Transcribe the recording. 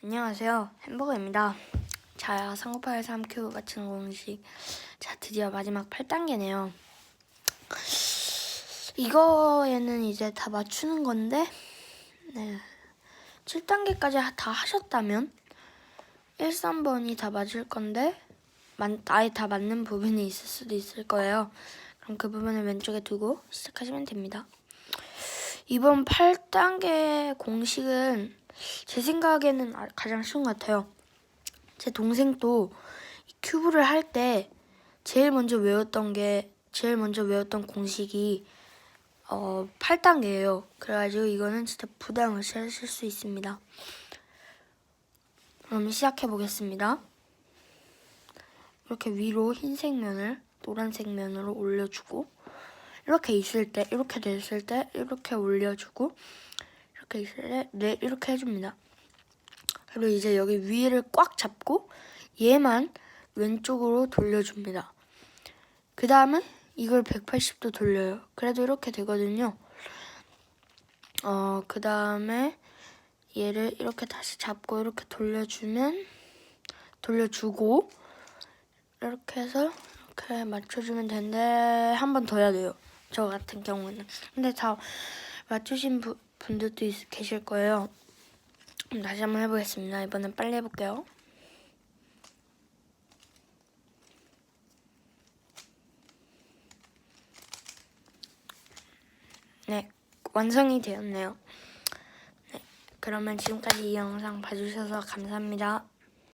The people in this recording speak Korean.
안녕하세요. 햄버거입니다. 자, 3981 3Q 맞추는 공식. 자, 드디어 마지막 8단계네요. 이거에는 이제 다 맞추는 건데, 네. 7단계까지 다 하셨다면, 1, 3번이 다 맞을 건데, 만, 아예 다 맞는 부분이 있을 수도 있을 거예요. 그럼 그 부분을 왼쪽에 두고 시작하시면 됩니다. 이번 8단계 공식은 제 생각에는 아- 가장 쉬운 것 같아요. 제 동생도 이 큐브를 할 때 제일 먼저 외웠던 게 제일 먼저 외웠던 공식이 어 8단계예요. 그래가지고 이거는 진짜 부담 없이 하실 수 있습니다. 그럼 시작해 보겠습니다. 이렇게 위로 흰색 면을 노란색 면으로 올려주고 이렇게 있을 때 이렇게 됐을 때 이렇게 올려주고 이렇게 네, 이렇게 해줍니다. 그리고 이제 여기 위를 꽉 잡고 얘만 왼쪽으로 돌려줍니다. 그 다음에 이걸 180도 돌려요. 그래도 이렇게 되거든요. 어, 그 다음에 얘를 이렇게 다시 잡고 이렇게 돌려주면 돌려주고 이렇게 해서 이렇게 맞춰주면 되는데 한 번 더 해야 돼요. 저 같은 경우는. 근데 다 맞추신 부, 분들도 있, 계실 거예요. 다시 한번 해보겠습니다. 이번엔 빨리 해볼게요. 네, 완성이 되었네요. 네, 그러면 지금까지 이 영상 봐주셔서 감사합니다.